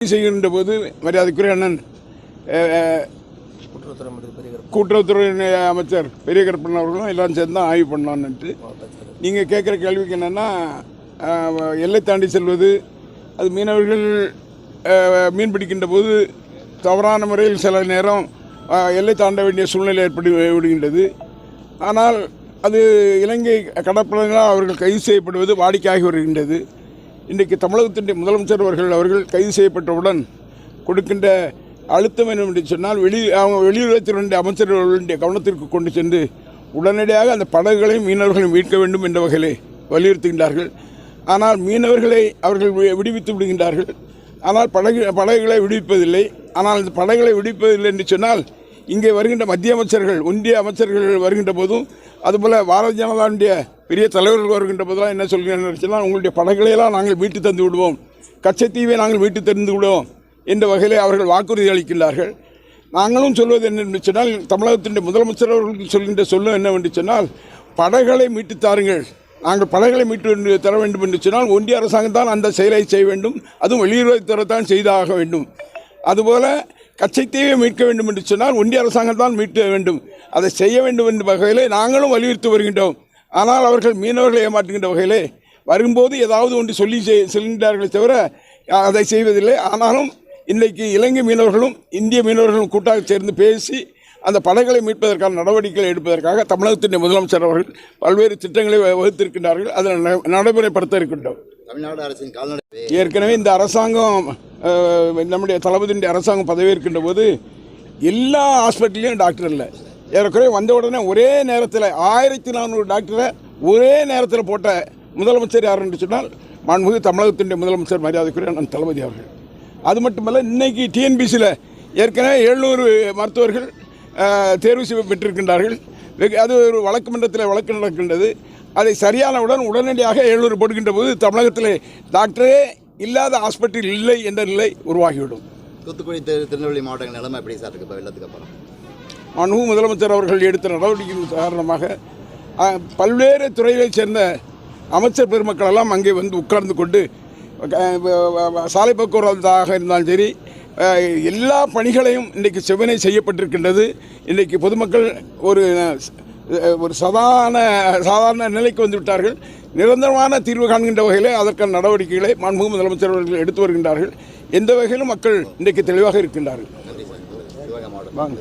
செய்கின்ற போது மரியாதைக்குரிய அண்ணன் கூட்டுறவுத்துறை அமைச்சர் பெரிய கருப்பன் அவர்களும் எல்லாம் சேர்ந்து தான் ஆய்வு பண்ணலான்ட்டு நீங்கள் கேட்குற கேள்விக்கு என்னென்னா எல்லை தாண்டி செல்வது அது மீனவர்கள் மீன் பிடிக்கின்ற போது தவறான முறையில் சில நேரம் எல்லை தாண்ட வேண்டிய சூழ்நிலை ஏற்பட்டு விடுகின்றது. ஆனால் அது இலங்கை கடற்படையினால் அவர்கள் கைது செய்யப்படுவது வாடிக்கையாகி வருகின்றது. இன்றைக்கு தமிழகத்தினுடைய முதலமைச்சர் அவர்கள் அவர்கள் கைது செய்யப்பட்டவுடன் கொடுக்கின்ற அழுத்தம் என்ன என்று சொன்னால் வெளி அவங்க வெளியுறவுத்துறை அமைச்சர்களுடைய கவனத்திற்கு கொண்டு சென்று உடனடியாக அந்த படகுகளையும் மீனவர்களையும் மீட்க வேண்டும் என்ற வகையிலே வலியுறுத்துகின்றார்கள். ஆனால் மீனவர்களை அவர்கள் விடுவித்து விடுகின்றார்கள். ஆனால் படகு படகுகளை விடுவிப்பதில்லை. ஆனால் இந்த படகுகளை விடுவிப்பதில்லை என்று சொன்னால் இங்கே வருகின்ற மத்திய அமைச்சர்கள் ஒன்றிய அமைச்சர்கள் வருகின்ற போதும் அதுபோல் பாரதிய ஜனதாவுடைய பெரிய தலைவர்கள் வருகின்ற போதெல்லாம் என்ன சொல்கிறேன்னு உங்களுடைய படங்களையெல்லாம் நாங்கள் வீட்டு தந்து விடுவோம். கச்சத்தீவை நாங்கள் வீட்டு தந்து விடுவோம் என்ற வகையில் அவர்கள் வாக்குறுதி அளிக்கின்றார்கள். நாங்களும் சொல்வது என்னென்று சொன்னால் தமிழகத்தினுடைய முதலமைச்சர் அவர்களுக்கு சொல்கின்ற சொல்லும் என்னவென்று சொன்னால் படகளை மீட்டு தாருங்கள். நாங்கள் படகளை மீட்டு தர வேண்டும் என்று சொன்னால் ஒன்றிய அரசாங்கம் தான் அந்த செயலை செய்ய வேண்டும். அதுவும் வெளியுறவுத்துறை தான் செய்தாக வேண்டும். அதுபோல் கச்சைத்தீவை மீட்க வேண்டும் என்று சொன்னால் ஒன்றிய அரசாங்கம் தான் மீட்க வேண்டும். அதை செய்ய வேண்டும் என்ற வகையிலே நாங்களும் வலியுறுத்தி வருகின்றோம். ஆனால் அவர்கள் மீனவர்களை ஏமாற்றுகின்ற வகையிலே வரும்போது ஏதாவது ஒன்று சொல்லி செய்- செல்கின்றார்களே தவிர அதை செய்வதில்லை. ஆனாலும் இன்றைக்கு இலங்கை மீனவர்களும் இந்திய மீனவர்களும் கூட்டாக சேர்ந்து பேசி அந்த படைகளை மீட்பதற்கான நடவடிக்கைகளை எடுப்பதற்காக தமிழகத்தின் முதலமைச்சர் அவர்கள் பல்வேறு திட்டங்களை வகுத்திருக்கின்றார்கள். அதை நடைமுறைப்படுத்த இருக்கின்றோம். தமிழ்நாடு அரசின் கால்நடை ஏற்கனவே இந்த அரசாங்கம் நம்முடைய தளபதியுடைய அரசாங்கம் பதவியேற்கின்ற போது எல்லா ஹாஸ்பிட்டல்லையும் டாக்டர் இல்லை. ஏறக்குறைய வந்த உடனே ஒரே நேரத்தில் ஆயிரத்தி நானூறு டாக்டரை ஒரே நேரத்தில் போட்ட முதலமைச்சர் யார் என்று சொன்னால் மாண்புமிகு தமிழகத்தினுடைய முதலமைச்சர் மரியாதைக்குரிய நான் தளபதி அவர்கள். அது மட்டுமல்ல இன்னைக்கு டிஎன்பிசியில் ஏற்கனவே எழுநூறு மருத்துவர்கள் தேர்வு செய்ய பெற்றிருக்கின்றார்கள். வெகு- அது ஒரு வழக்கு மன்றத்தில் வழக்கு நடக்கின்றது. அதை சரியானவுடன் உடனடியாக எழுநூறு போடுகின்ற போது தமிழகத்திலே டாக்டரே இல்லாத ஹாஸ்பிட்டல் இல்லை என்ற நிலை உருவாகிவிடும். தூத்துக்குடி திரு திருநெல்வேலி மாவட்டங்கள் நிலைமை எப்படி சார் இருக்கு? வெள்ளத்துக்கு அப்புறம். மாண்பு முதலமைச்சர் அவர்கள் எடுத்த நடவடிக்கையின் காரணமாக பல்வேறு துறைகளைச் சேர்ந்த அமைச்சர் பெருமக்கள் எல்லாம் அங்கே வந்து உட்கார்ந்து கொண்டு சாலை போக்குவரத்தாக இருந்தாலும் சரி எல்லா பணிகளையும் இன்றைக்கு செவ்வனை செய்யப்பட்டிருக்கின்றது. இன்றைக்கு பொதுமக்கள் ஒரு ஒரு சாதாரண சாதாரண நிலைக்கு வந்து விட்டார்கள். நிரந்தரமான தீர்வு காண்கின்ற வகையில் அதற்கான நடவடிக்கைகளை மாண்புமிகு முதலமைச்சர் அவர்கள் எடுத்து வருகின்றார்கள். எந்த வகையிலும் மக்கள் இன்றைக்கு தெளிவாக இருக்கின்றார்கள். வாங்க.